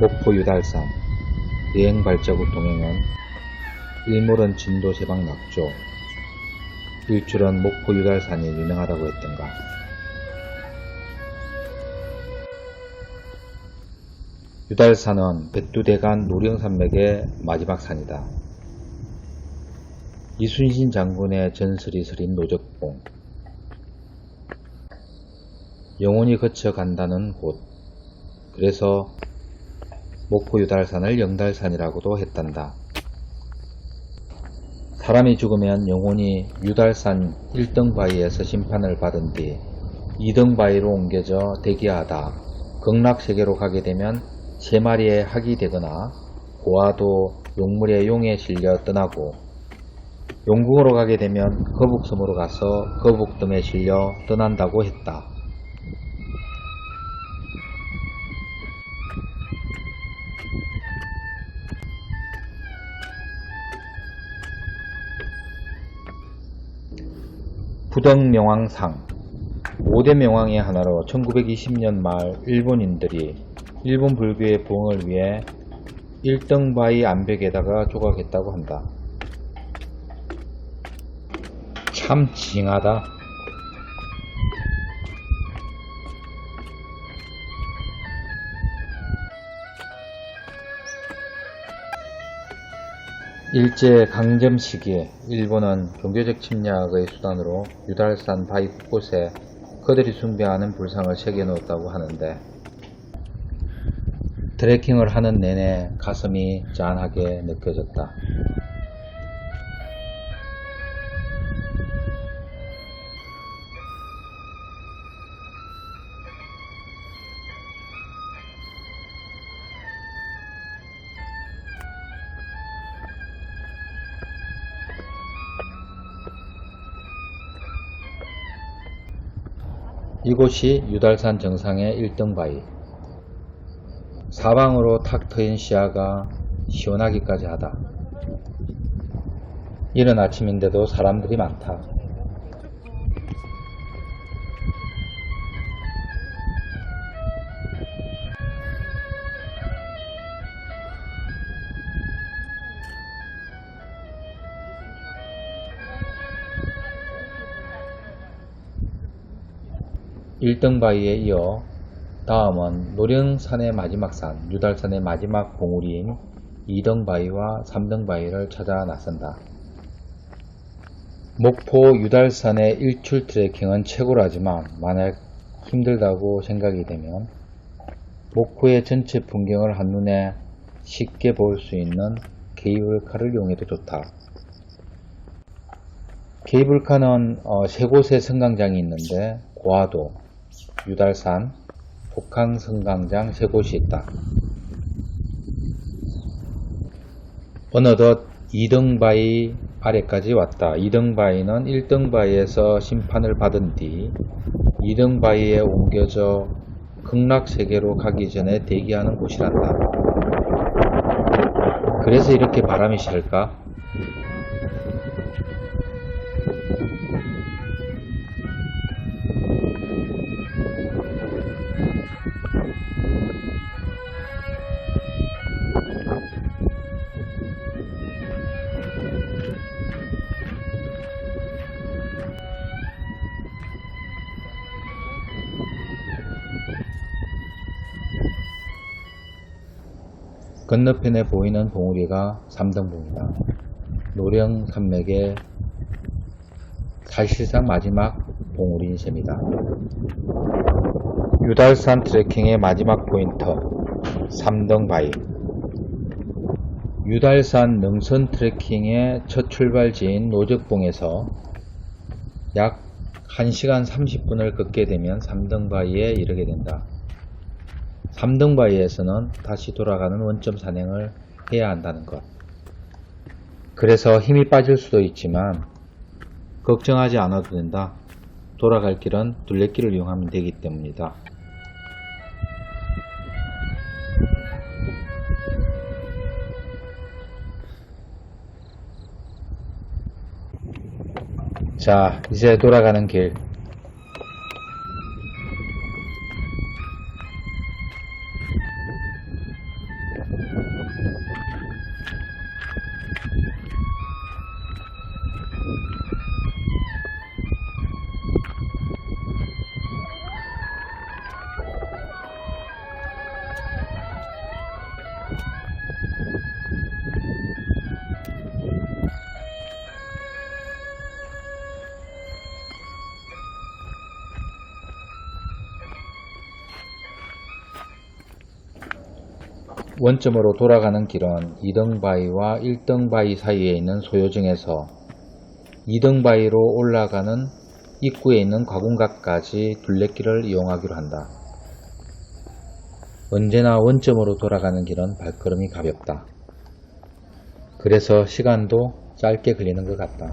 목포 유달산 여행 발자국 동행은 일몰은 진도 세방 낙조 일출은 목포 유달산이 유명하다고 했던가? 유달산은 백두대간 노령산맥의 마지막 산이다. 이순신 장군의 전설이 서린 노적봉. 영혼이 거쳐간다는 곳. 그래서 목포 유달산을 영달산이라고도 했단다. 사람이 죽으면 영혼이 유달산 1등 바위에서 심판을 받은 뒤 2등 바위로 옮겨져 대기하다 극락세계로 가게 되면 세 마리의 학이 되거나 고아도 용물의 용에 실려 떠나고 용궁으로 가게 되면 거북섬으로 가서 거북뜸에 실려 떠난다고 했다. 부덕명왕상 5대 명왕의 하나로 1920년 말 일본인들이 일본 불교의 부흥을 위해 1등 바위 암벽에다가 조각했다고 한다. 참 징하다. 일제 강점 시기에 일본은 종교적 침략의 수단으로 유달산 바위 곳곳에 그들이 숭배하는 불상을 새겨놓았다고 하는데 트레킹을 하는 내내 가슴이 짠하게 느껴졌다. 이곳이 유달산 정상의 1등 바위. 사방으로 탁 트인 시야가 시원하기까지 하다. 이른 아침인데도 사람들이 많다. 일등 바위에 이어 다음은 노령산의 마지막 산, 유달산의 마지막 봉우리인 2등 바위와 3등 바위를 찾아 나선다. 목포 유달산의 일출 트레킹은 최고라지만 만약 힘들다고 생각이 되면 목포의 전체 풍경을 한눈에 쉽게 볼 수 있는 케이블카를 이용해도 좋다. 케이블카는 어, 세 곳의 승강장이 있는데 고화도, 유달산, 북한 승강장 세 곳이 있다. 어느덧 2등 바위 아래까지 왔다. 2등 바위는 1등 바위에서 심판을 받은 뒤 2등 바위에 옮겨져 극락 세계로 가기 전에 대기하는 곳이란다. 그래서 이렇게 바람이 셀까? 건너편에 보이는 봉우리가 삼등봉이다. 노령 산맥의 사실상 마지막 봉우리인 셈이다. 유달산 트레킹의 마지막 포인트 삼등 바위 유달산 능선 트레킹의 첫 출발지인 노적봉에서 약 1시간 30분을 걷게 되면 삼등 바위에 이르게 된다. 3등 바위에서는 다시 돌아가는 원점 산행을 해야 한다는 것. 그래서 힘이 빠질 수도 있지만 걱정하지 않아도 된다. 돌아갈 길은 둘레길을 이용하면 되기 때문이다. 자, 이제 돌아가는 길. 원점으로 돌아가는 길은 2등 바위와 1등 바위 사이에 있는 소요증에서 2등 바위로 올라가는 입구에 있는 과궁각까지 둘레길을 이용하기로 한다. 언제나 원점으로 돌아가는 길은 발걸음이 가볍다. 그래서 시간도 짧게 걸리는 것 같다.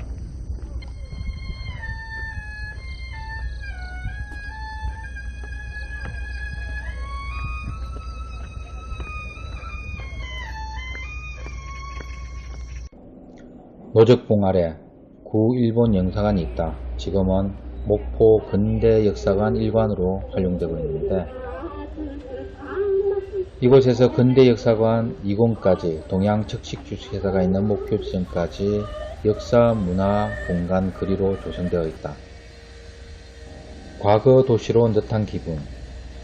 노적봉 아래 구 일본 영사관이 있다. 지금은 목포 근대 역사관 일관으로 활용되고 있는데 이곳에서 근대 역사관 2공까지 동양 적식 주식회사가 있는 목표 지점까지 역사 문화 공간 거리로 조성되어 있다. 과거 도시로 온 듯한 기분,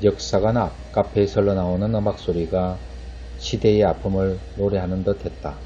역사관 앞 카페에 흘러나오는 음악 소리가 시대의 아픔을 노래하는 듯 했다.